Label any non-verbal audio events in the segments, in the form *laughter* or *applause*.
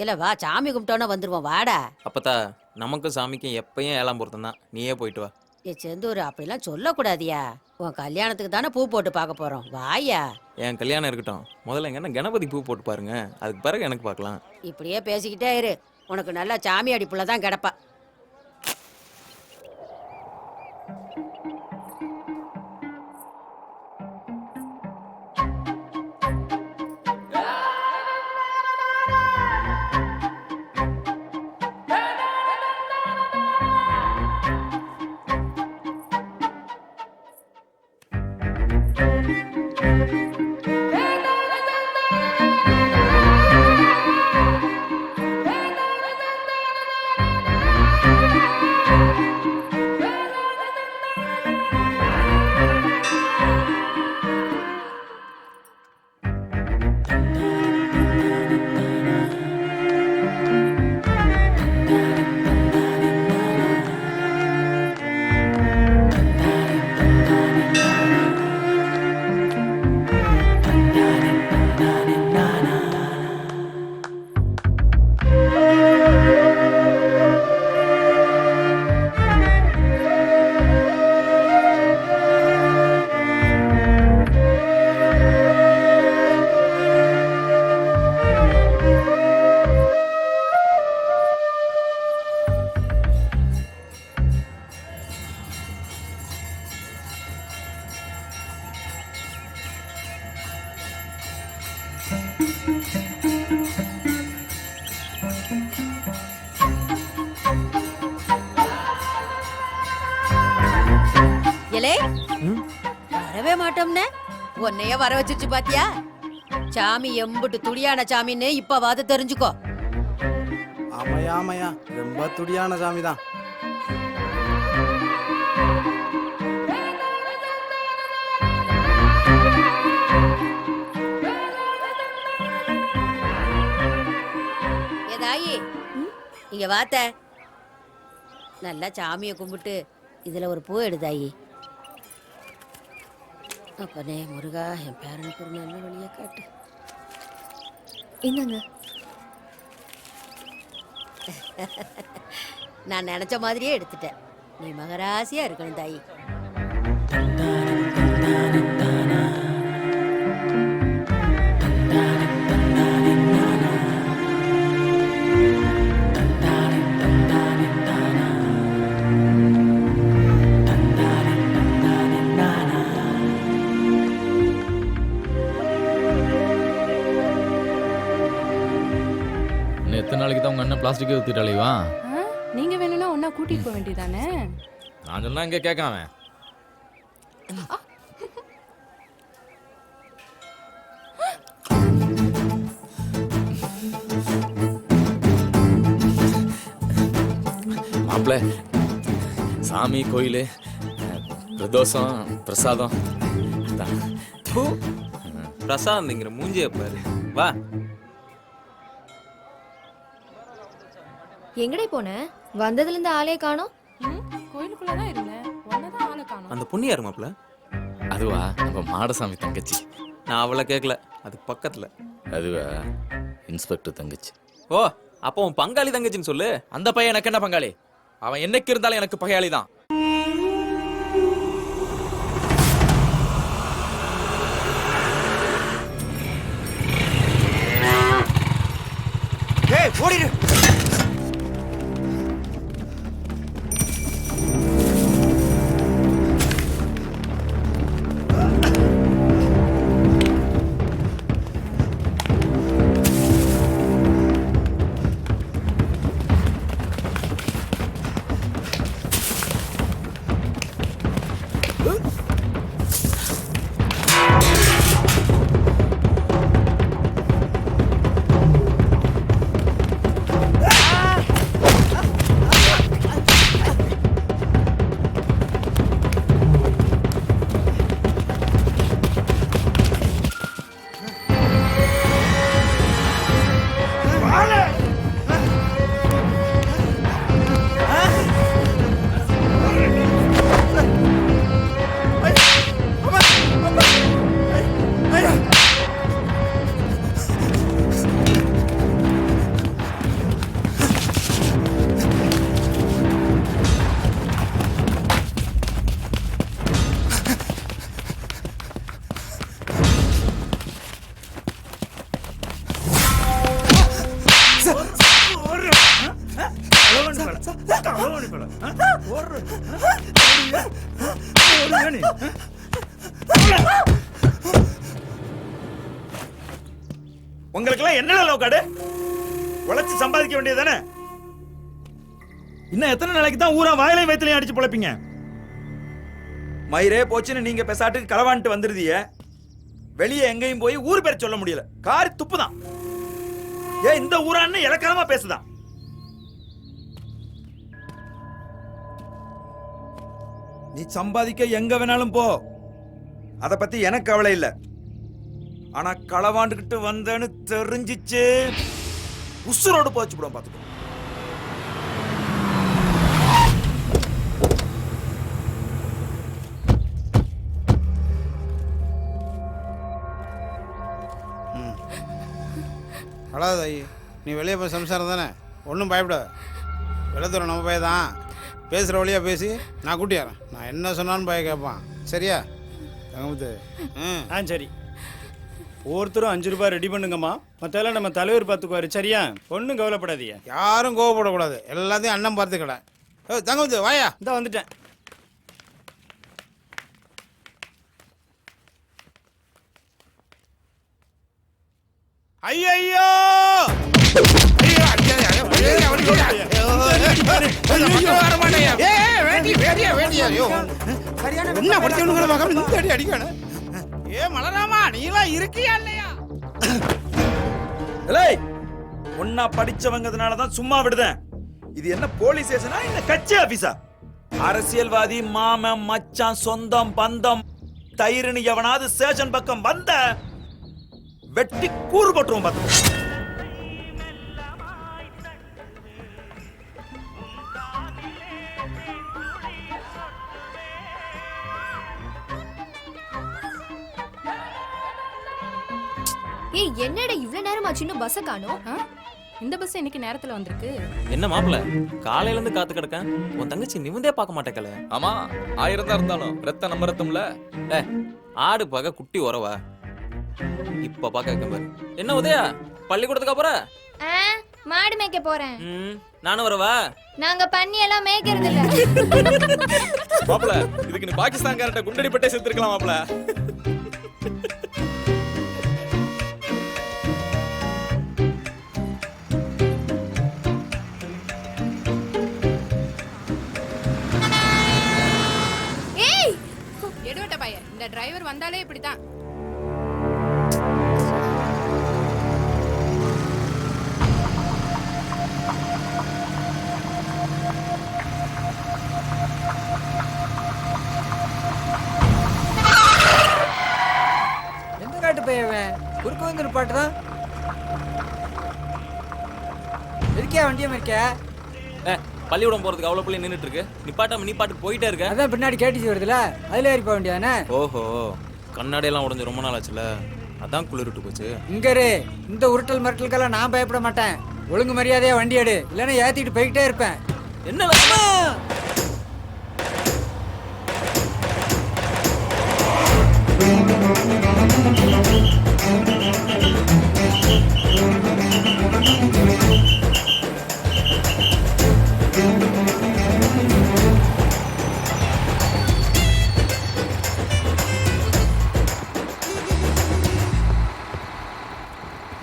இல்ல வா சாமி கும்பிட்டோன்னா வந்துருவோம் வாடா. அப்பத்தா நமக்கும் சாமிக்கும் எப்பயும் ஏழாம் பொருத்தம் தான் நீயே போயிட்டு வா. ஏ செந்தூர் அப்படிலாம் சொல்லக்கூடாதியா? உன் கல்யாணத்துக்கு தானே பூ போட்டு பார்க்க போறோம். வாயா. என் கல்யாணம் இருக்கட்டும். முதல்ல எங்கன்னா கணபதி பூ போட்டு பாருங்க. அதுக்கு பிறகு எனக்கு பார்க்கலாம். இப்படியே பேசிக்கிட்டே இரு. உனக்கு நல்லா சாமி அடிப்புல தான் கிடப்பா. மாட்டோம்னே? உன்னைய வர வச்சிருச்சு பாத்தியா? சாமி எம்புட்டு துடியான சாமின்னு இப்பவாது தெரிஞ்சுக்கோ. ஆமாயா ஆமாயா ரொம்ப துடியான சாமி தான் ஏதாயி இங்க வாத்த. நல்லா சாமியை கும்பிட்டு இதுல ஒரு பூ எடுதாயி அப்பனே முருகா என் பேரனுக்கு ஒரு நல்ல வழியை காட்டு? இந்தாங்க நான் நினைச்ச மாதிரியே எடுத்துட்டேன். நீ மகராசியா இருக்கணும் தாயி. பிளாஸ்டிக்கே ஊத்திட்டாலேவா ஆ, நீங்க வேணும்னா ஒன்னா கூட்டிட்டு போக வேண்டியதானே? நான் சொன்னா இங்க கேட்காம. மாப்பிள்ள சாமி கோயில் பிரதோஷம் பிரசாதம். அதான். பூ பிரசாந்த்ங்கிற மூஞ்சிய பாரு. வா. எங்கடே போன? வந்ததுல இருந்து ஆளே காணோம். ம், கோயிலுக்குள்ளதான் இருந்தேன். ஒன்னதான் ஆளை காணோம். அந்த பொண்ணு யாரு மாப்ள அதுவா நம்ம மாடசாமி தங்கச்சி. நான் அவளை கேட்கல அதுக்கு பக்கத்துல. அதுவா இன்ஸ்பெக்டர் தங்கச்சி. ஓ அப்போ உன் பங்காளி தங்கச்சின்னு சொல்லு. அந்த பையன் எனக்கு என்ன பங்காளி? அவன் என்னைக்கு இருந்தாலும் எனக்கு பகையாளி தான். ஏய் உங்களுக்கெல்லாம் என்ன லோக்காடு உழைச்சு சம்பாதிக்க வேண்டியதானே இன்னும் எத்தனை நாளைக்கு தான் ஊரா வாயிலையும் வயிற்றுலையும் அடிச்சு பிழைப்பீங்க? மயிரே போச்சுன்னு நீங்க பெசாட்டுக்கு களவான்ட்டு வந்துருதிய வெளியே எங்கேயும் போய் ஊர் பேர் சொல்ல முடியல. காரி துப்பு தான் ஏன் இந்த ஊரான்னு இலக்கணமா பேசுதான். நீ சம்பாதிக்க எங்க வேணாலும் போ. அதை பத்தி எனக்கு கவலை இல்ல. ஆனா களவாண்டுகிட்டு வந்தேன்னு தெரிஞ்சிச்சு. உசுரோடு போச்சு விடும் பாத்துக்கோ. அழாத நீ வெளியே போய் சம்சாரம் தானே? ஒன்றும் பயப்பட. வெள்ளத்தூரம் நம்ம பையன் தான். பேசுகிற வழியாக பேசி நான் கூட்டியாரேன். நான் என்ன சொன்னாலும் பய கேட்பான். சரியா? ம் ஆ சரி ஒவ்வொருத்தரும் அஞ்சு ரூபாய் ரெடி பண்ணுங்கம்மா மற்றெல்லாம் நம்ம தலைவர் பார்த்துக்குவாரு சரியா ஒன்றும் கவலைப்படாதீங்க யாரும் கோவப்படக்கூடாது எல்லாத்தையும் அண்ணன் பார்த்துக்கல ஏ தங்கமுத்து வாயா இந்த வந்துட்டேன் ஐயோ என்ன படிச்சவனுங்களை பார்க்காம இந்த அடி அடிக்கணும் ஏ மலராமா நீலாம் இருக்கியா இல்லையா? ஏய் ஒன்னா படிச்சவங்கிறதுனால தான் சும்மா விடுதேன். இது என்ன போலீஸ் ஸ்டேஷனா இல்ல கட்சி ஆபீஸா? அரசியல்வாதி மாமன் மச்சான் சொந்தம் பந்தம் தயிர்னு எவனாவது ஸ்டேஷன் பக்கம் வந்த வெட்டி கூறு போட்டுருவோம் பார்த்து. என்னடா இவ்ளோ நேரம் ஆச்சு இன்னும் பஸ்ஸை காணோம்? இந்த பஸ் இன்னைக்கு நேரத்துல வந்திருக்கு. என்ன மாப்பிள? காலையில இருந்து காத்து கிடக்கேன் உன் தங்கச்சி நிமிந்தே பார்க்க மாட்டேக்கல. ஆமா ஆயிரம் தான் இருந்தாலும் ரத்த நம்ம ரத்தம்ல ஏ ஆடு பார்க்க குட்டி உறவா. இப்ப பார்க்க பாரு. என்ன உதயா? பள்ளிக்கூடத்துக்கு அப்புறம் மாடு மேய்க்க போறேன். நானும் வரவா? நாங்க பண்ணி எல்லாம் மேய்க்கிறது இல்ல மாப்பிள இதுக்கு நீ பாகிஸ்தான்காரட்ட குண்டடி பட்டே செத்துருக்கலாம் மாப்பிள. டிரைவர் வந்தாலே இப்படிதான் எந்த காட்டு பையவன் குறுக்கு வந்து இருக்கியா வண்டியம் இருக்கியா ஏ பள்ளிக்கூடம் போறதுக்கு அவ்வளவு பிள்ளை நின்னுட்டு இருக்கு. நிப்பாட்டாம நீ பாட்டுக்கு போயிட்டே இருக்க. அதான் பின்னாடி கேட்டுச்சு வருதுல அதுல ஏறி போக வேண்டியதானே? ஓஹோ. கண்ணாடி எல்லாம் உடஞ்சு ரொம்ப நாள் ஆச்சுல? அதான் குளிர்ட்டு போச்சு. இங்க இரு இந்த உருட்டல் மிரட்டலுக்கெல்லாம் நான் பயப்பட மாட்டேன். ஒழுங்கு மரியாதையா வண்டி எடு. இல்லைன்னா ஏத்திட்டு போய்கிட்டே இருப்பேன். என்ன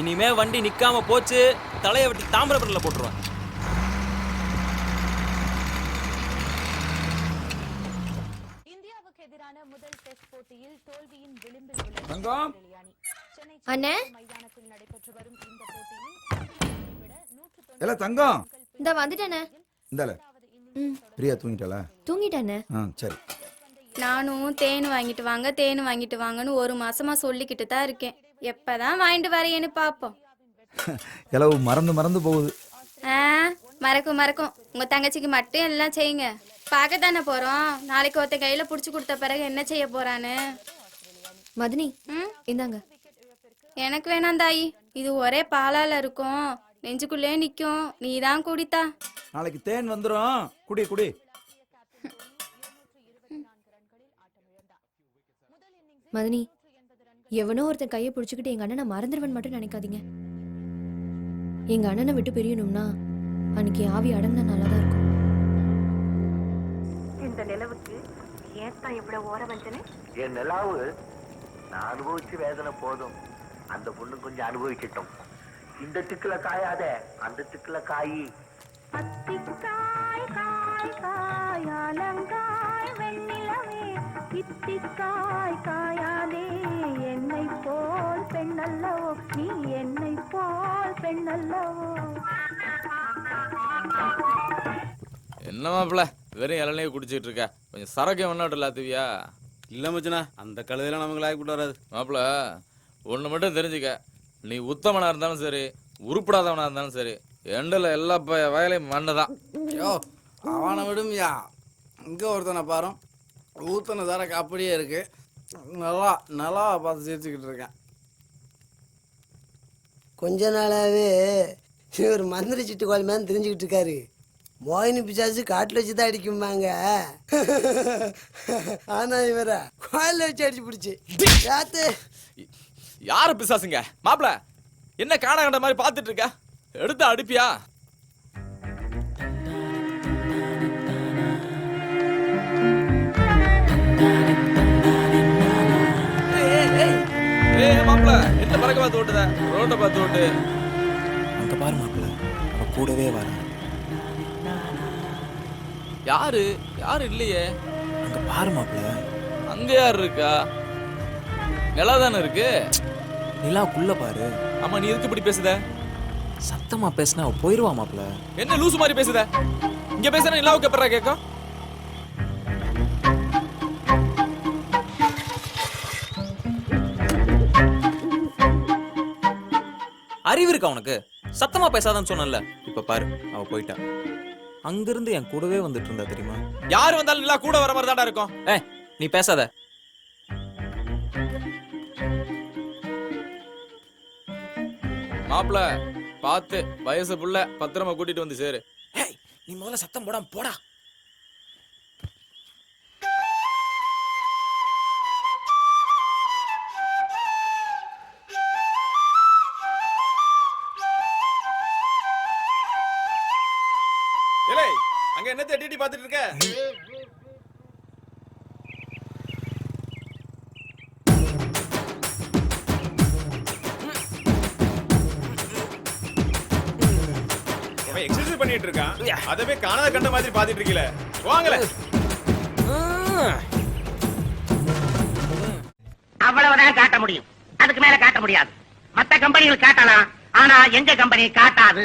இனிமே வண்டி நிக்காம போச்சு தலையை வெட்டி தாமிரபரணில போட்டுருவேன். இந்தியாவுக்கு எதிரான முதல் டெஸ்ட் போட்டியில் தோல்வியின் விளிம்பில் உள்ள தங்கம். அண்ணே. இல்ல தங்கம். இந்த வந்துட்டேனே இந்தால பிரியா தூங்கிட்டாளா? தூங்கிட்டேனே ஆ சரி. நானும் தேன் வாங்கிட்டு வாங்க தேன் வாங்கிட்டு வாங்கன்னு ஒரு மாசமா சொல்லிக்கிட்டு தான் இருக்கேன். எப்பதான் வாங்கிட்டு வரையேன்னு பாப்போம். *laughs* இளவு மறந்து மறந்து போகுது. ஆ மறக்கும் மறக்கும். உங்க தங்கச்சிக்கு மட்டும் எல்லாம் செய்யுங்க. பார்க்க தானே போறோம். நாளைக்கு ஒருத்த கையில புடிச்சு கொடுத்த பிறகு என்ன செய்ய போறான்னு. மதினி ம்? இந்தாங்க. எனக்கு வேணாம் தாயி. இது ஒரே பாலால இருக்கும். நெஞ்சுக்குள்ளே நிக்கும். நீ தான் குடித்தா. நாளைக்கு தேன் வந்துரும். குடி குடி. மதினி எவனோ ஒருத்தன் கையை பிடிச்சிக்கிட்டு எங்க அண்ணனை மறந்துடுவன் மட்டும் நினைக்காதீங்க. எங்க அண்ணனை விட்டு பிரியணும்னா அன்னைக்கு ஆவி அடங்கின நல்லா தான் இருக்கும். இந்த நிலவுக்கு ஏன் என் நிலாவு நான் அனுபவிச்சு வேதனை போதும். அந்த பொண்ணு கொஞ்சம் அனுபவிக்கட்டும். இந்த திக்குல காயாத அந்த திக்குல காயி. அத்திக்காய் காய் காய் அலங்காய் வெண்ணிலவே. இத்திக்காய் போல் பெண்ணல்லவோ நீ என்னை போல் பெண்ணல்லவோ. என்ன மாப்பிள வெறும் இளநீ குடிச்சிட்டு இருக்க. கொஞ்சம் சரக்கு ஒன்றும் இல்லாத்துவியா இல்லை மச்சனா அந்த கழுதையெல்லாம் நமக்கு லாய்க்கு கூட்டு வராது. மாப்பிள ஒன்று மட்டும் தெரிஞ்சுக்க. நீ உத்தமனா இருந்தாலும் சரி உருப்படாதவனா இருந்தாலும் சரி எண்டில் எல்லா ப- வயலையும் மண்ணு தான் யோ அவனை விடுமையா. இங்கே ஒருத்தனை பாரு ஊத்தனை தரக்கு அப்படியே இருக்கு. நல்லா நல்லா பார்த்து சிரிச்சுக்கிட்டு இருக்கேன். கொஞ்ச நாளாகவே இவர் மந்திரி சிட்டு கோல் மேலே தெரிஞ்சுக்கிட்டு இருக்காரு. மோகினி பிசாசு காட்டில் வச்சு தான் அடிக்கும்பாங்க. ஆனால் இவர கோயிலில் வச்சு அடிச்சு பிடிச்சி. யாத்து? யாரு பிசாசுங்க? மாப்பிள என்ன காண கண்ட மாதிரி பார்த்துட்டு இருக்க? எடுத்து அடிப்பியா? ஏய் மாப்பிள. என்ன பறக்க பார்த்து ஓட்டுத? ரோட்டை பார்த்து ஓட்டு. அங்க பாரு மாப்பிள்ள அவ கூடவே வரேன் யாரு? யாரு இல்லையே? அங்க பாரு மாப்பிள்ள. அங்க யார் இருக்கா? நிலா தானே இருக்கு? நிலாக்குள்ள பாரு. ஆமா நீ எதுக்கு இப்படி பேசுத? சத்தமா பேசினா அவ போயிருவா மாப்பிள்ள. என்ன லூசு மாதிரி பேசுத? இங்க பேசுற நிலாவுக்கு எப்பறா கேட்கும் அறிவு இருக்கா உனக்கு? சத்தமா பேசாதன்னு சொன்னல இப்ப பாரு அவ போயிட்டா. அங்கிருந்து என் கூடவே வந்துட்டு இருந்தா தெரியுமா? யாரு வந்தாலும் நிலா கூட வர மாதிரி தான்டா இருக்கும். ஏய் நீ பேசாத. மாப்பிள பார்த்து வயசு புள்ள பத்திரமா கூட்டிட்டு வந்து சேரு. ஏய் நீ முதல்ல சத்தம் போடாம போடா. என்ன தேடி பார்த்துட்டு இருக்க? எக்ஸசைஸ் பண்ணிட்டு இருக்கான். அதவே காணாத கண்ட மாதிரி பாத்துட்டு இருக்கீல. வாங்கல. அவ்வளவுதான் காட்ட முடியும். அதுக்கு மேல காட்ட முடியாது. மத்த கம்பெனிகள் காட்டலாம். ஆனா எங்க கம்பெனி காட்டாது?